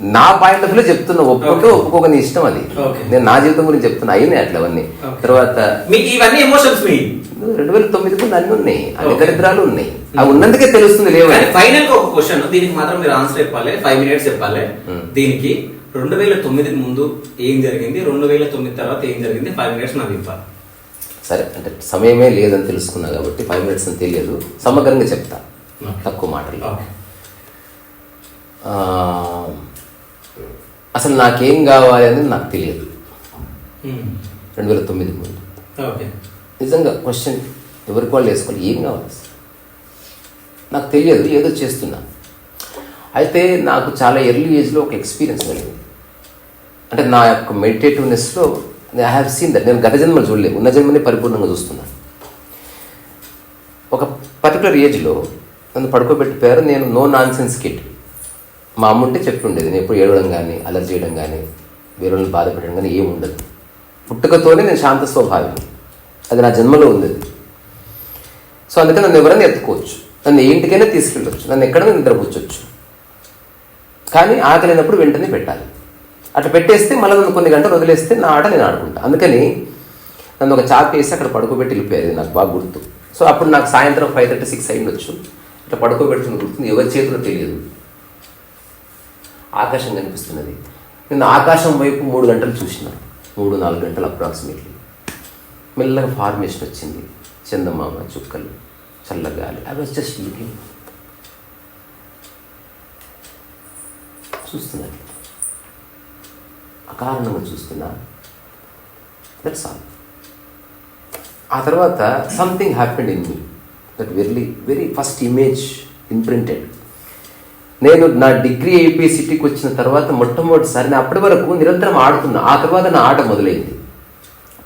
నా పాయింట్ ఆఫ్లో చెప్తున్నా ఒప్పుకుంటే. ఒప్పుకోక నీ ఇష్టం అది. నేను నా జీవితం గురించి చెప్తున్నా అయినాయి అట్లా అవన్నీ. తర్వాత మీకు ఇవన్నీ ఎమోషన్స్ మీ రెండు వేల తొమ్మిది ముందు అన్ని ఉన్నాయి అన్ని. దరిద్రాలు ఉన్నాయి అవి ఉన్నందుకే తెలుస్తుంది లేవని ఫైనల్గా ఒక క్వశ్చన్ దీనికి మాత్రం మీరు ఆన్సర్ చెప్పాలి ఫైవ్ మినిట్స్ చెప్పాలి. దీనికి రెండు వేల తొమ్మిదికి ముందు ఏం జరిగింది రెండు వేల తొమ్మిది తర్వాత ఏం జరిగింది ఫైవ్ మినిట్స్ నాకు ఇవ్వాలి సరే అంటే సమయమే లేదని తెలుసుకున్నా కాబట్టి ఫైవ్ మినిట్స్ అని తెలియదు. సమగ్రంగా చెప్తా. తక్కువ మాటలు అసలు నాకేం కావాలి అనేది నాకు తెలియదు. రెండు వేల తొమ్మిది ముందు. ఓకే. నిజంగా క్వశ్చన్ ఎవరికి వాళ్ళు వేసుకోవాలి? ఏం కావాలి? నాకు తెలియదు ఏదో చేస్తున్నా. అయితే నాకు చాలా ఎర్లీ ఏజ్లో ఒక ఎక్స్పీరియన్స్ కలిగింది. అంటే నా యొక్క మెడిటేటివ్నెస్లో ఐ హ్యావ్ సీన్ దట్ నేను గత జన్మలు చూడలేదు. ఉన్న జన్మని పరిపూర్ణంగా చూస్తున్నాను. ఒక పర్టికులర్ ఏజ్లో నన్ను పడుకోబెట్టిపోయారు. నేను నో నాన్ సెన్స్ కిట్ మా అమ్మ ఉంటే చెప్తుండేది. ఉండేది నేను ఎప్పుడు ఏడవడం కానీ అలర్జీ చేయడం కానీ వేరే వాళ్ళని బాధ పెట్టడం కానీ ఏమి ఉండదు. పుట్టుకతోనే నేను శాంత స్వభావం. అది నా జన్మలో ఉంది అది సో అందుకని నన్ను ఎవరైనా ఎత్తుకోవచ్చు. నన్ను ఏంటికైనా ఇంటికైనా తీసుకెళ్ళవచ్చు నన్ను ఎక్కడైనా నిద్ర కూర్చోవచ్చు కానీ ఆకలినప్పుడు వెంటనే పెట్టాలి. అట్లా పెట్టేస్తే మళ్ళీ కొన్ని గంటలు వదిలేస్తే నా ఆట నేను ఆడుకుంటా. అందుకని నన్ను ఒక చాప్ వేసి అక్కడ పడుకోబెట్టి వెళ్ళిపోయేది నాకు బాగా గుర్తు. సో అప్పుడు నాకు సాయంత్రం ఫైవ్ థర్టీ సిక్స్ అయిండొచ్చు. ఇట్లా పడుకోబెట్టుకుని గుర్తుంది. ఎవరి చేతిలో తెలియదు. ఆకాశం కనిపిస్తున్నది. నేను ఆకాశం వైపు మూడు గంటలు చూసిన. మూడు నాలుగు గంటలు అప్రాక్సిమేట్లీ మెల్లగా ఫార్మేషన్ వచ్చింది. చందమామ చుక్కలు చల్లగాలి. ఐ వాజ్ జస్ట్ లుకింగ్ చూస్తున్నాను. అకారణము చూస్తున్నా దట్స్ ఆల్ ఆ తర్వాత something happened in me that very very first image imprinted నేను నా డిగ్రీ అయిపోయి సిటీకి వచ్చిన తర్వాత మొట్టమొదటిసారి నేను అప్పటి వరకు నిరంతరం ఆడుతున్నా. ఆ తర్వాత నా ఆట మొదలైంది.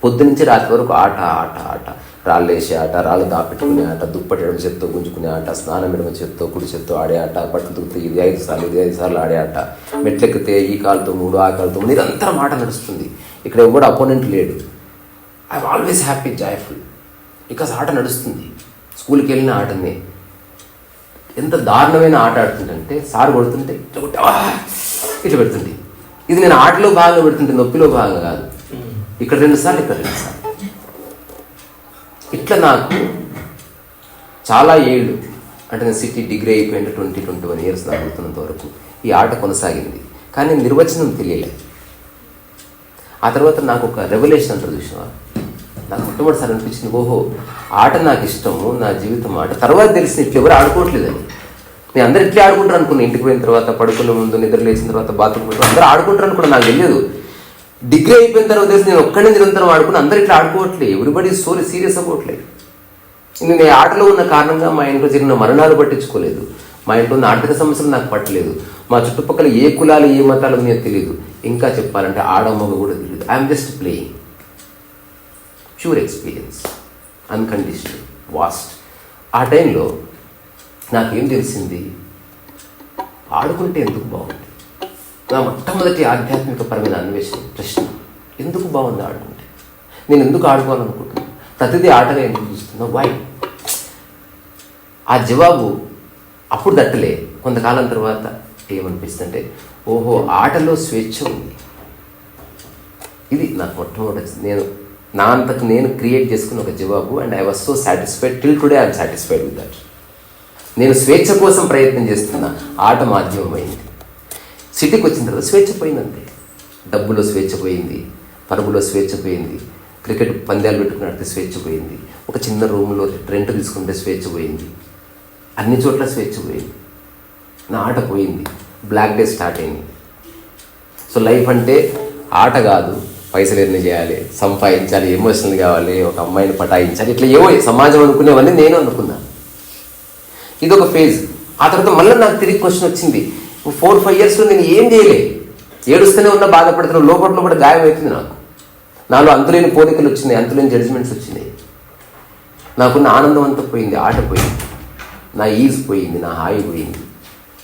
పొద్దు నుంచి రాత్రి వరకు ఆట ఆట ఆట. రాళ్ళు వేసే ఆట రాళ్ళు దాపెట్టుకునే ఆట దుప్పటి ఎడమ చేత్తో గుంజుకునే ఆట స్నానం ఎడమ చేత్తో కుడి చేత్తో ఆడే ఆట బట్టలు దుక్కితే ఇది ఐదు సార్లు ఇది ఐదు సార్లు ఆడే ఆట మెట్లెక్కితే ఈ కాలుతో మూడు ఆ కాలుతో మూడు నిరంతరం ఆట నడుస్తుంది. ఇక్కడ ఎవడు అపోనెంట్ లేడు. I always happy joyful because ఆట నడుస్తుంది. స్కూల్కి వెళ్ళిన ఆటనే. ఎంత దారుణమైన ఆట ఆడుతుంటే సార్ కొడుతుంటే ఇట్లా! ఇట్లా పెడుతుంది. ఇది నేను ఆటలో భాగంగా పెడుతుంటే నొప్పిలో భాగంగా కాదు. ఇక్కడ రెండు సార్లు ఇక్కడ రెండు సార్లు. ఇట్లా నాకు చాలా ఏళ్ళు అంటే నేను సిటీ డిగ్రీ అయిపోయిన ట్వంటీ ట్వంటీ వన్ ఇయర్స్ నాకు వరకు ఈ ఆట కొనసాగింది. కానీ నిర్వచనం తెలియలేదు ఆ తర్వాత నాకు ఒక రెవల్యూషన్ అంటారు చూసిన నాకు మొట్టమొదటిసారి అనిపించింది ఓహో ఆట నాకు ఇష్టము నా జీవితం ఆట. తర్వాత తెలిసింది ఇట్లా ఎవరు ఆడుకోవట్లేదని. నేను అందరు ఇట్లే ఆడుకుంటారు అనుకున్నాను ఇంటికి పోయిన తర్వాత పడుకునే ముందు నిద్ర లేచిన తర్వాత బాత్రూమ్ అందరూ ఆడుకుంటారు అనుకున్నా నాకు తెలియదు. డిగ్రీ అయిపోయిన తర్వాత తెలిసి నేను ఒక్కడే నిరంతరం ఆడుకుని అందరు ఇట్లా ఆడుకోవట్లేదు ఎవ్రీబడి సోరీ సీరియస్ అవ్వట్లేదు నేను ఈ ఆటలో ఉన్న కారణంగా మా ఇంట్లో జరిగిన మరణాలు పట్టించుకోలేదు. మా ఇంట్లో ఉన్న ఆర్థిక సమస్యలు నాకు పట్టలేదు. మా చుట్టుపక్కల ఏ కులాలు ఏ మతాలు నేను తెలియదు ఇంకా చెప్పాలంటే ఆడమ్మగ కూడా తెలియదు I'm just playing pure experience unconditional vast ఆ టైంలో నాకేం తెలిసింది? ఆడుకుంటే ఎందుకు బాగుంది నా మొట్టమొదటి ఆధ్యాత్మిక పరమైన అన్వేషణ ప్రశ్న. ఎందుకు బాగుంది ఆడుకుంటే? నేను ఎందుకు ఆడుకోవాలనుకుంటున్నాను ప్రతిదీ ఆటగా ఎందుకు చూస్తున్నా? వై ఆ జవాబు అప్పుడు దట్టలే. కొంతకాలం తర్వాత ఏమనిపిస్తుందంటే ఓహో ఆటలో స్వేచ్ఛ ఉంది. ఇది నాకు మొట్టమొదటి నేను నా అంతకు నేను క్రియేట్ చేసుకున్న ఒక జవాబు and I was so satisfied till today I'm satisfied with that నేను స్వేచ్ఛ కోసం ప్రయత్నం చేస్తున్నా ఆట మాధ్యమమైంది. సిటీకి వచ్చిన తర్వాత స్వేచ్ఛ పోయిందండి డబ్బులో స్వేచ్ఛ పోయింది పరుగులో స్వేచ్ఛ పోయింది క్రికెట్ పందాలు పెట్టుకున్నట్టు స్వేచ్ఛ పోయింది ఒక చిన్న రూమ్లో రెంట్ తీసుకుంటే స్వేచ్ఛ పోయింది అన్ని చోట్ల స్వేచ్ఛ పోయింది. నా ఆట పోయింది బ్లాక్ డే స్టార్ట్ అయింది. సో లైఫ్ అంటే ఆట కాదు పైసలు ఎన్ని చేయాలి సంపాదించాలి ఎమోషనల్ కావాలి ఒక అమ్మాయిని పటాయించాలి ఇట్లా ఏవో సమాజం అనుకునేవన్నీ నేను అనుకున్నా. ఇది ఒక ఫేజ్. ఆ తర్వాత మళ్ళీ నాకు తిరిగి క్వశ్చన్ వచ్చింది ఫోర్ ఫైవ్ ఇయర్స్లో నేను ఏం చేయలే. ఏడుస్తూనే ఉన్నా బాధపడుతున్నా లోపల కూడా గాయం అవుతుంది నాకు. నాలో అంతులేని పోలికలు వచ్చినాయి అంతులేని జడ్జిమెంట్స్ వచ్చినాయి. నాకున్న ఆనందం అంతా పోయింది ఆట పోయింది. నా ఈజ్ పోయింది నా హాయి పోయింది.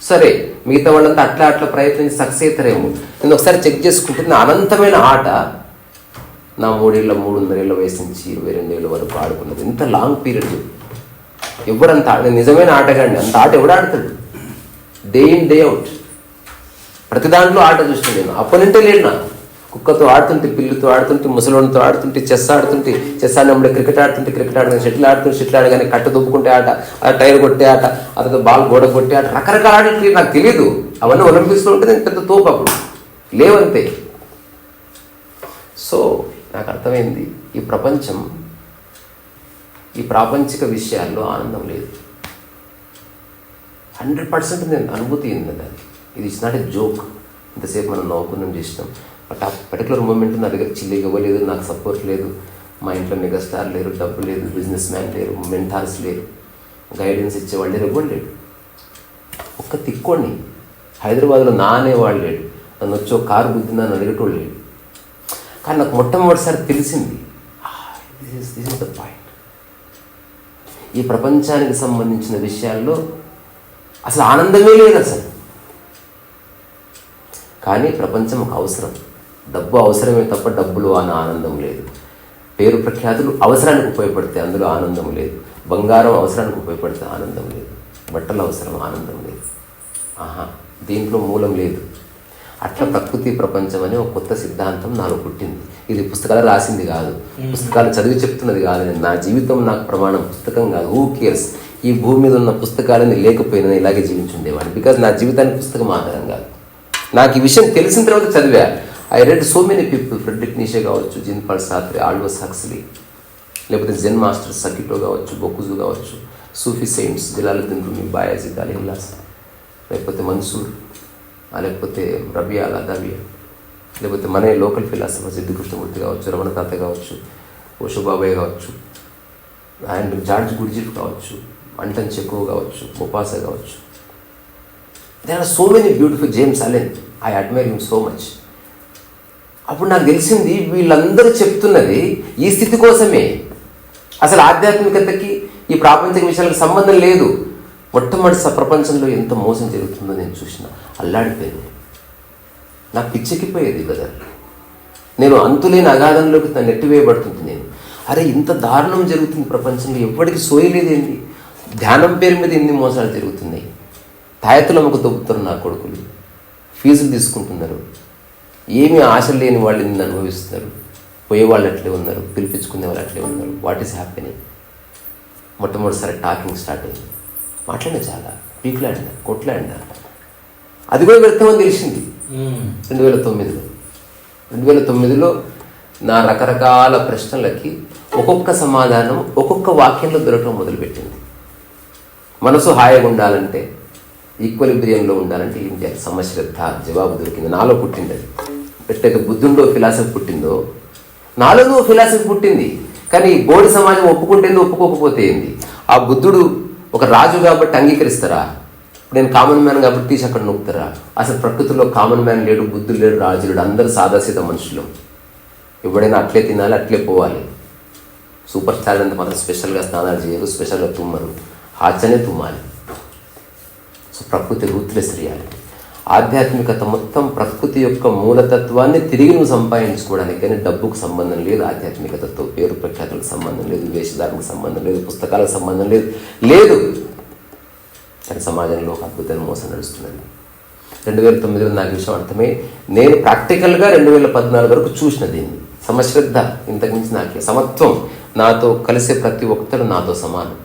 సరే మిగతా వాళ్ళంతా అట్లా అట్లా ప్రయత్నించి సక్సెస్ అవుతారేమో నేను ఒకసారి చెక్ చేసుకుంటే నా అనంతమైన ఆట నా మూడేళ్ళ మూడున్నరేళ్ళ వయసు నుంచి ఇరవై రెండేళ్ళ వరకు ఆడుకున్నది. ఎంత లాంగ్ పీరియడ్ ఎవరంత ఆడ నిజమైన ఆటగాడిని అంత ఆట ఎవడు ఆడతాడు? డే ఇన్ డే అవుట్ ప్రతి దాంట్లో ఆట చూసిన నేను. అప్పనంటే లేడు నా. కుక్కతో ఆడుతుంటే పిల్లుతో ఆడుతుంటే ముసలోనితో ఆడుతుంటే చెస్ ఆడుతుంటే చెస్ ఆడినప్పుడు క్రికెట్ ఆడుతుంటే క్రికెట్ ఆడగానే షటిల్ ఆడుతుంటే షటిల్ ఆడగానే కట్ట దుబ్బుకుంటే ఆట ఆ టైర్ కొట్టే ఆట అతను బాల్ గోడ కొట్టే ఆట రకరకాల ఆటలు నాకు తెలియదు అవన్నీ ఒలింపిక్స్లో ఉంటే నేను పెద్ద తోపు అప్పుడు. లేవంతే. సో నాకు అర్థమైంది ఈ ప్రపంచం ఈ ప్రాపంచిక విషయాల్లో ఆనందం లేదు. హండ్రెడ్ పర్సెంట్ నేను అనుభూతి ఉంది దానికి ఇది ఇట్స్ నాట్ ఎ జోక్. ఇంతసేపు మనం నవ్వుకున్నాం చేసినాం. బట్ ఆ పర్టికులర్ మూమెంట్ నా దగ్గర చిల్లికి ఇవ్వలేదు నాకు సపోర్ట్ లేదు. మా ఇంట్లో మెగాస్టార్ లేరు డబ్బు లేదు బిజినెస్ మ్యాన్ లేరు మెంటార్స్ లేరు. గైడెన్స్ ఇచ్చేవాళ్ళు లేరు ఎవరు లేడు ఒక్క తిక్కోండి హైదరాబాద్లో నా అనేవాళ్ళు లేడు. నన్ను వచ్చో ఒక కారు గుద్దిందని నన్ను అడిగేటోళ్ళు లేడు. కానీ నాకు మొట్టమొదటిసారి తెలిసింది this is this is the point ఈ ప్రపంచానికి సంబంధించిన విషయాల్లో అసలు ఆనందమే లేదు అసలు. కానీ ప్రపంచం ఒక అవసరం. డబ్బు అవసరమే తప్ప డబ్బులు అన్న ఆనందం లేదు. పేరు ప్రఖ్యాతులు అవసరానికి ఉపయోగపడతాయి అందులో ఆనందం లేదు. బంగారం అవసరానికి ఉపయోగపడితే ఆనందం లేదు. బట్టలు అవసరం ఆనందం లేదు. ఆహా దీంట్లో మూలం లేదు. అట్లా ప్రకృతి ప్రపంచం అనే ఒక కొత్త సిద్ధాంతం నాలో పుట్టింది. ఇది పుస్తకాలు రాసింది కాదు. పుస్తకాలు చదివి చెప్తున్నది కాదు. నా జీవితం నాకు ప్రమాణం. పుస్తకం కాదు. హూ కేర్స్ ఈ భూమి మీద ఉన్న పుస్తకాలని లేకపోయినా ఇలాగే జీవించుండేవాడిని. బికాజ్ నా జీవితానికి పుస్తకం ఆధారం కాదు. నాకు ఈ విషయం తెలిసిన తర్వాత చదివా. I read so many people Friedrich Nietzsche కావచ్చు జిన్ సాత్రి ఆల్వస్ హక్స్లీ లేకపోతే జెన్ మాస్టర్ సకిటో కావచ్చు బొక్కుజు కావచ్చు Sufi saints Jalaluddin Rumi Bayazid అలీల్లాస్ లేకపోతే మన్సూర్ లేకపోతే రబియా లదాబియా లేకపోతే మన లోకల్ ఫిలాసఫర్ సిద్ధు కృష్ణమూర్తి కావచ్చు రమణ తాత కావచ్చు ఓషోబాబాయ్ కావచ్చు అండ్ జార్జ్ గుర్జీఫ్ కావచ్చు అంటన్ ఎక్కువ కావచ్చు ఉపాస కావచ్చు. There are so many beautiful James Allen I admire him so much అప్పుడు నాకు తెలిసింది వీళ్ళందరూ చెప్తున్నది ఈ స్థితి కోసమే. అసలు ఆధ్యాత్మికతకి ఈ ప్రాపంచిక విషయాలకు సంబంధం లేదు. మొట్టమొదటి ప్రపంచంలో ఎంత మోసం జరుగుతుందో నేను చూసిన అల్లాడిపోయింది నాకు పిచ్చెక్కిపోయేది కదా నేను అంతులేని అగాధంలోకి నెట్టివేయబడుతుంది నేను అరే ఇంత దారుణం జరుగుతుంది ప్రపంచంలో ఎవ్వడికి సోయలేదేంటి ధ్యానం పేరు మీద ఎన్ని మోసాలు జరుగుతున్నాయి? తాయతులమ్మకు దొబ్బుతారు నా కొడుకులు. ఫీజులు తీసుకుంటున్నారు. ఏమీ ఆశ లేని వాళ్ళు ఇన్ని అనుభవిస్తున్నారు. పోయే వాళ్ళు అట్లే ఉన్నారు. పిలిపించుకునే వాళ్ళు అట్లే ఉన్నారు. వాట్ ఈస్ హ్యాపీనింగ్ మొట్టమొదటిసారి టాకింగ్ స్టార్ట్ అయింది. మాట్లాడినా చాలా. పీకులాడినా కొట్లాడినా. అది కూడా వ్యర్థమని తెలిసింది. రెండు వేల తొమ్మిదిలో. రెండు వేల తొమ్మిదిలో నా రకరకాల ప్రశ్నలకి ఒక్కొక్క సమాధానం ఒక్కొక్క వాక్యంలో దొరకడం మొదలుపెట్టింది. మనసు హాయిగా ఉండాలంటే ఈక్వలిబ్రియంలో ఉండాలంటే ఏం చేయాలి? సమశ్రద్ధ జవాబు దొరికింది. నాలో పుట్టింది అది ఎట్టయితే బుద్ధుండో ఫిలాసఫీ పుట్టిందో నాలోనూ ఫిలాసఫీ పుట్టింది. కానీ బోడి సమాజం ఒప్పుకుంటేంది ఒప్పుకోకపోతే ఏంది? ఆ బుద్ధుడు ఒక రాజు కాబట్టి అంగీకరిస్తారా? నేను కామన్ మ్యాన్ కాబట్టి తీసి అక్కడ నొక్కుతారా? అసలు ప్రకృతిలో కామన్ మ్యాన్ లేడు బుద్ధుడు లేడు రాజు లేడు అందరూ సాదాసీద మనుషులు. ఎవడైనా అట్లే తినాలి అట్లే పోవాలి. సూపర్ స్టార్ అంత మాత్రం స్పెషల్గా స్నానాలు చేయరు స్పెషల్గా తుమ్మరు. హాచనే తుమాలి సో ప్రకృతి రూత్లెస్ రియాలిటీ ఆధ్యాత్మికత మొత్తం ప్రకృతి యొక్క మూలతత్వాన్ని తిరిగి నువ్వు సంపాదించుకోవడానికి కానీ డబ్బుకు సంబంధం లేదు ఆధ్యాత్మికతతో పేరు ప్రఖ్యాతులకు సంబంధం లేదు వేషధారణకు సంబంధం లేదు పుస్తకాలకు సంబంధం లేదు లేదు. కానీ సమాజంలో ఒక అద్భుతమైన మోసం నడుస్తున్నది. రెండు వేల తొమ్మిదిలో నాకు విషయం అర్థమే నేను ప్రాక్టికల్గా రెండు వేల పద్నాలుగు వరకు చూసిన దీన్ని. సమశ్రద్ధ ఇంతకుమించి నాకే సమత్వం. నాతో కలిసే ప్రతి ఒక్కరు నాతో సమానం.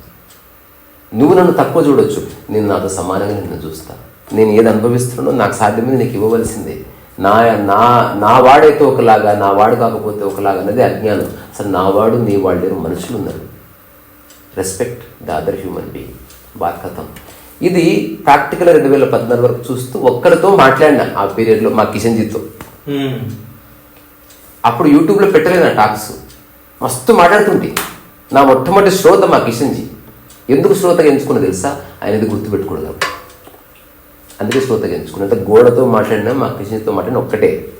నువ్వు నన్ను తక్కువ చూడొచ్చు. నేను నాతో సమానంగా నిన్ను చూస్తా. నేను ఏది అనుభవిస్తున్నానో నాకు సాధ్యమైంది నీకు ఇవ్వవలసిందే. నా నా నా వాడైతే ఒకలాగా నా వాడు కాకపోతే ఒకలాగా అన్నది అజ్ఞానం. అసలు నా వాడు నీ లేరు మనుషులు ఉన్నారు respect the other human being bath కథం ఇది ప్రాక్టికల్ రెండు వేల పద్నాలుగు వరకు చూస్తూ ఒక్కరితో మాట్లాడినా ఆ పీరియడ్లో మా కిషన్జీతో అప్పుడు యూట్యూబ్లో పెట్టలేదు నా టాక్స్? మస్తు మాట్లాడుతుంటే. నా మొట్టమొదటి శ్రోత మా కిషన్జీ ఎందుకు శ్రోతగా ఎంచుకున్నా తెలుసా? ఆయన ఇది గుర్తుపెట్టుకోడు కాబట్టి. అందుకే శ్రోతగా ఎంచుకున్నా. అంటే గోడతో మాట్లాడినా మా కిషన్తో మాట్లాడిన ఒక్కటే.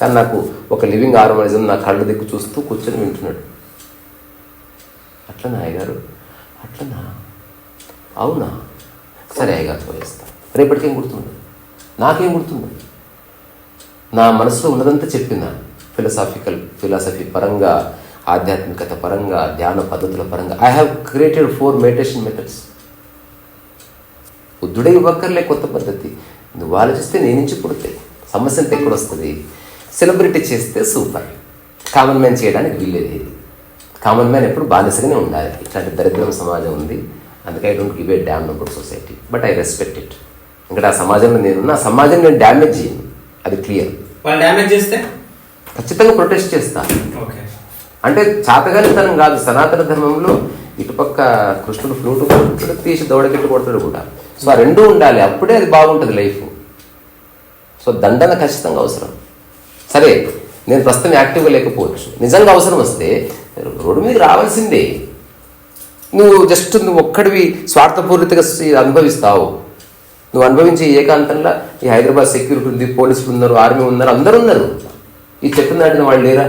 కానీ నాకు ఒక లివింగ్ ఆర్మనిజం నా కళ్ళు దిక్కు చూస్తూ కూర్చొని వింటున్నాడు. అట్లనా అయ్యగారు? అట్లనా? అవునా? సరే అయ్యగారు పోయేస్తా. రేపటికేం గుర్తుంది నాకేం గుర్తుంది నా మనసులో ఉన్నదంతా చెప్పిందా ఫిలసాఫికల్ ఫిలాసఫీ పరంగా ఆధ్యాత్మికత పరంగా ధ్యాన పద్ధతుల పరంగా. I have created four meditation methods బుద్ధుడే ఇవ్వక్కర్లే కొత్త పద్ధతి. నువ్వు ఆలోచిస్తే నీ నుంచి పుడతాయి. సమస్య అంతా ఎక్కడ వస్తుంది సెలబ్రిటీ చేస్తే సూపర్ కామన్ మ్యాన్ చేయడానికి వీల్లేదు ఇది. కామన్ మ్యాన్ ఎప్పుడు బానిసగానే ఉండాలి. ఇట్లాంటి దరిద్రం సమాజం ఉంది. అందుకే I don't give a damn noble society but I respect it ఇక్కడ ఆ సమాజంలో నేను ఆ సమాజం నేను డ్యామేజ్ చేయను. అది క్లియర్ వాళ్ళు డ్యామేజ్ చేస్తే? ఖచ్చితంగా ప్రొటెస్ట్ చేస్తాను ఓకే అంటే చాతగానితనం కాదు సనాతన ధర్మంలో ఇటుపక్క కృష్ణుడు ఫ్లూటు కొడుతాడు తీసి దౌడకెట్టు కొడతాడు కూడా. సో ఆ రెండూ ఉండాలి అప్పుడే అది బాగుంటుంది లైఫ్. సో దండన ఖచ్చితంగా అవసరం. సరే నేను ప్రస్తుతం యాక్టివ్గా లేకపోవచ్చు. నిజంగా అవసరం వస్తే రోడ్డు మీద రావాల్సిందే. నువ్వు జస్ట్ నువ్వు ఒక్కడివి స్వార్థపూరితగా అనుభవిస్తావు. నువ్వు అనుభవించే ఏకాంతంలో ఈ హైదరాబాద్ సెక్యూరిటీ ఉంది పోలీసులు ఉన్నారు ఆర్మీ ఉన్నారు అందరు ఉన్నారు ఈ చెట్టు నాటిన వాళ్ళు లేరా?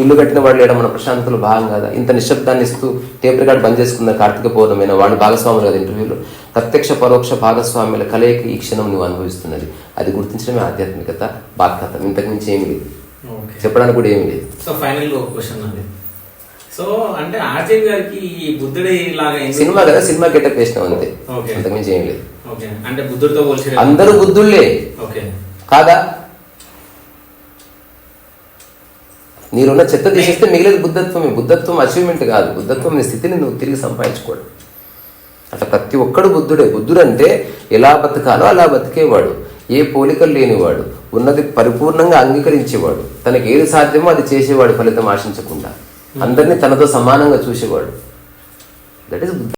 ఇల్లు కట్టిన వాళ్ళు లేరా మన ప్రశాంతలో భాగం కదా? ఇంత నిశ్శబ్దాన్ని ఇస్తూ టేప్ రికార్డ్ బంద్ చేసుకున్న కార్తీక పౌర్ణమైన వాళ్ళు భాగస్వాములు కదా ఇంటర్వ్యూలో. ప్రత్యక్ష పరోక్ష భాగస్వామ్యుల కలయిక ఈ క్షణం నువ్వు అనుభవిస్తున్నది. అది గుర్తించడమే ఆధ్యాత్మికత బాధ్యత. ఇంతకు మించి ఏమి లేదు. చెప్పడానికి కూడా ఏమి లేదు. సో ఫైనల్ క్వశ్చన్ అది సో అంటే ఆర్జే గారికి ఈ బుద్ధుడి లాగా సినిమా కదా సినిమా గెటప్ వేసినాం అంతే. ఓకే. అంతకు మించి ఏమి లేదు. అంటే బుద్ధుడితో అందరూ బుద్ధుళ్ళే. ఓకే. కాదా? నీరున్న చెత్త తీసేస్తే మిగిలేదు బుద్ధత్వమే. బుద్ధత్వం అచీవ్మెంట్ కాదు. బుద్ధత్వం నీ స్థితిని నువ్వు తిరిగి సంపాదించుకోవడం. అట్లా ప్రతి ఒక్కడు బుద్ధుడే. బుద్ధుడు అంటే ఎలా బతకాలో అలా బతికేవాడు. ఏ పోలికలు లేనివాడు. ఉన్నది పరిపూర్ణంగా అంగీకరించేవాడు. తనకి ఏది సాధ్యమో అది చేసేవాడు ఫలితం ఆశించకుండా. అందరినీ తనతో సమానంగా చూసేవాడు. That is